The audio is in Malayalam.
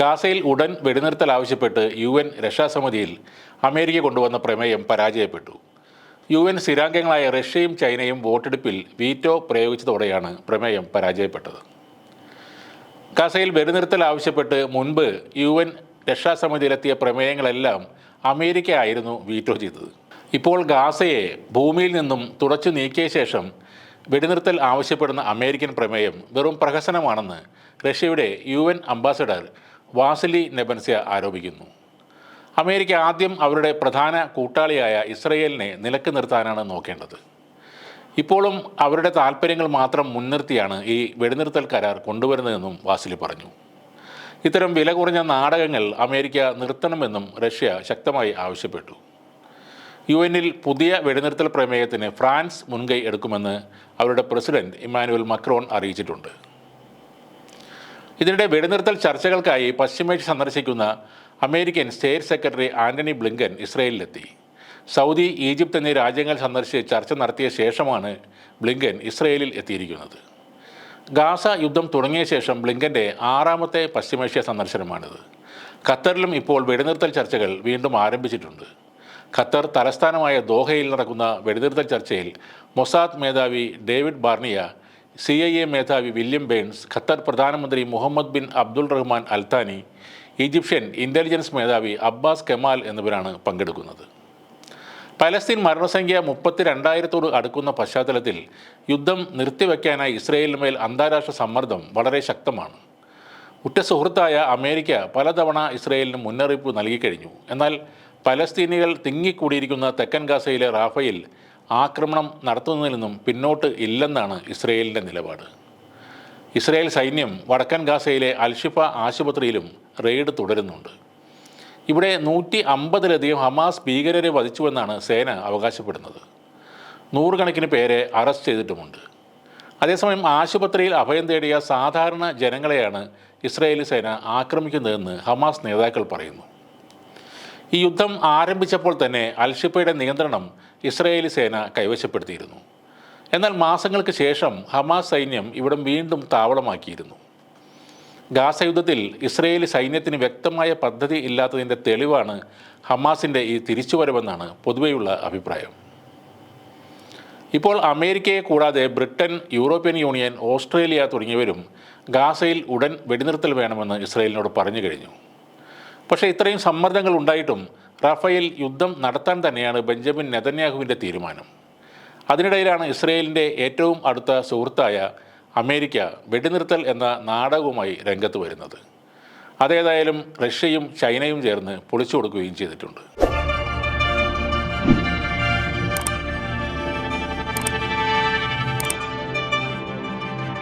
ഗാസയിൽ ഉടൻ വെടിനിർത്തൽ ആവശ്യപ്പെട്ട് യു എൻ രക്ഷാസമിതിയിൽ അമേരിക്ക കൊണ്ടുവന്ന പ്രമേയം പരാജയപ്പെട്ടു. യു എൻ സ്ഥിരാംഗങ്ങളായ റഷ്യയും ചൈനയും വോട്ടെടുപ്പിൽ വീറ്റോ പ്രയോഗിച്ചതോടെയാണ് പ്രമേയം പരാജയപ്പെട്ടത്. ഗാസയിൽ വെടിനിർത്തൽ ആവശ്യപ്പെട്ട് മുൻപ് യു എൻ രക്ഷാസമിതിയിലെത്തിയ പ്രമേയങ്ങളെല്ലാം അമേരിക്ക ആയിരുന്നു വീറ്റോ ചെയ്തത്. ഇപ്പോൾ ഗാസയെ ഭൂമിയിൽ നിന്നും തുടച്ചു നീക്കിയ ശേഷം വെടിനിർത്തൽ ആവശ്യപ്പെടുന്ന അമേരിക്കൻ പ്രമേയം വെറും പ്രഹസനമാണെന്ന് റഷ്യയുടെ U N ambassador Vasily Nebenzya ആരോപിക്കുന്നു. അമേരിക്ക ആദ്യം അവരുടെ പ്രധാന കൂട്ടാളിയായ ഇസ്രയേലിനെ നിലയ്ക്ക് നിർത്താനാണ് നോക്കേണ്ടത്. ഇപ്പോഴും അവരുടെ താല്പര്യങ്ങൾ മാത്രം മുൻനിർത്തിയാണ് ഈ വെടിനിർത്തൽ കരാർ കൊണ്ടുവരുന്നതെന്നും വാസിലി പറഞ്ഞു. ഇത്തരം വില കുറഞ്ഞ നാടകങ്ങൾ അമേരിക്ക നിർത്തണമെന്നും റഷ്യ ശക്തമായി ആവശ്യപ്പെട്ടു. യു എന്നിൽ പുതിയ വെടിനിർത്തൽ പ്രമേയത്തിന് ഫ്രാൻസ് മുൻകൈ എടുക്കുമെന്ന് അവരുടെ പ്രസിഡന്റ് ഇമ്മാനുവൽ മക്രോൺ അറിയിച്ചിട്ടുണ്ട്. ഇതിനിടെ വെടിനിർത്തൽ ചർച്ചകൾക്കായി പശ്ചിമേഷ്യ സന്ദർശിക്കുന്ന American state secretary Antony Blinken ഇസ്രയേലിലെത്തി. Saudi Egypt എന്നീ രാജ്യങ്ങൾ സന്ദർശിച്ച് ചർച്ച നടത്തിയ ശേഷമാണ് ബ്ലിങ്കൻ ഇസ്രയേലിൽ എത്തിയിരിക്കുന്നത്. ഗാസ യുദ്ധം തുടങ്ങിയ ശേഷം ബ്ലിങ്കന്റെ ആറാമത്തെ പശ്ചിമേഷ്യ സന്ദർശനമാണിത്. ഖത്തറിലും ഇപ്പോൾ വെടിനിർത്തൽ ചർച്ചകൾ വീണ്ടും ആരംഭിച്ചിട്ടുണ്ട്. ഖത്തർ തലസ്ഥാനമായ ദോഹയിൽ നടക്കുന്ന വെടിനിർത്തൽ ചർച്ചയിൽ മൊസാദ് മേധാവി David Barnea C I A മേധാവി വില്യം ബെയ്ൻസ് ഖത്തർ പ്രധാനമന്ത്രി Mohammed bin Abdul Rahman Al Thani Egyptian intelligence മേധാവി അബ്ബാസ് കെമാൽ എന്നിവരാണ് പങ്കെടുക്കുന്നത്. പലസ്തീൻ മരണസംഖ്യ മുപ്പത്തി രണ്ടായിരത്തോട് അടുക്കുന്ന പശ്ചാത്തലത്തിൽ യുദ്ധം നിർത്തിവെക്കാനായി ഇസ്രയേലിന് മേൽ അന്താരാഷ്ട്ര സമ്മർദ്ദം വളരെ ശക്തമാണ്. ഉറ്റ സുഹൃത്തായ അമേരിക്ക പലതവണ ഇസ്രയേലിന് മുന്നറിയിപ്പ് നൽകിക്കഴിഞ്ഞു. എന്നാൽ പലസ്തീനികൾ തിങ്ങിക്കൂടിയിരിക്കുന്ന തെക്കൻ ഗാസയിലെ റാഫയിൽ ആക്രമണം നടത്തുന്നതിൽ നിന്നും പിന്നോട്ട് ഇല്ലെന്നാണ് ഇസ്രയേലിന്റെ നിലപാട്. ഇസ്രയേൽ സൈന്യം വടക്കൻ ഗാസയിലെ അൽഷിഫ ആശുപത്രിയിലും റെയ്ഡ് തുടരുന്നുണ്ട്. ഇവിടെ നൂറ്റി അമ്പതിലധികം ഹമാസ് ഭീകരരെ വധിച്ചുവെന്നാണ് സേന അവകാശപ്പെടുന്നത്. നൂറുകണക്കിന് പേരെ അറസ്റ്റ് ചെയ്തിട്ടുമുണ്ട്. അതേസമയം ആശുപത്രിയിൽ അഭയം തേടിയ സാധാരണ ജനങ്ങളെയാണ് ഇസ്രയേലി സേന ആക്രമിക്കുന്നതെന്ന് ഹമാസ് നേതാക്കൾ പറയുന്നു. ഈ യുദ്ധം ആരംഭിച്ചപ്പോൾ തന്നെ അൽഷിഫയുടെ നിയന്ത്രണം ഇസ്രായേലി സേന കൈവശപ്പെടുത്തിയിരുന്നു. എന്നാൽ മാസങ്ങൾക്ക് ശേഷം ഹമാസ് സൈന്യം ഇവിടം വീണ്ടും താവളമാക്കിയിരുന്നു. ഗാസ യുദ്ധത്തിൽ ഇസ്രയേലി സൈന്യത്തിന് വ്യക്തമായ പദ്ധതി ഇല്ലാത്തതിന്റെ തെളിവാണ് ഹമാസിന്റെ ഈ തിരിച്ചുവരവെന്നാണ് പൊതുവെയുള്ള അഭിപ്രായം. ഇപ്പോൾ അമേരിക്കയെ കൂടാതെ ബ്രിട്ടൻ യൂറോപ്യൻ യൂണിയൻ ഓസ്ട്രേലിയ തുടങ്ങിയവരും ഗാസയിൽ ഉടൻ വെടിനിർത്തൽ വേണമെന്ന് ഇസ്രയേലിനോട് പറഞ്ഞു കഴിഞ്ഞു. പക്ഷേ ഇത്രയും സമ്മർദ്ദങ്ങൾ ഉണ്ടായിട്ടും റഫേൽ യുദ്ധം നടത്താൻ തന്നെയാണ് ബെഞ്ചമിൻ നെതന്യാഹുവിന്റെ തീരുമാനം. അതിനിടയിലാണ് ഇസ്രയേലിന്റെ ഏറ്റവും അടുത്ത സുഹൃത്തായ അമേരിക്ക വെടിനിർത്തൽ എന്ന നാടകവുമായി രംഗത്ത് വരുന്നത്. അതേതായാലും റഷ്യയും ചൈനയും ചേർന്ന് പൊളിച്ചു കൊടുക്കുകയും ചെയ്തിട്ടുണ്ട്.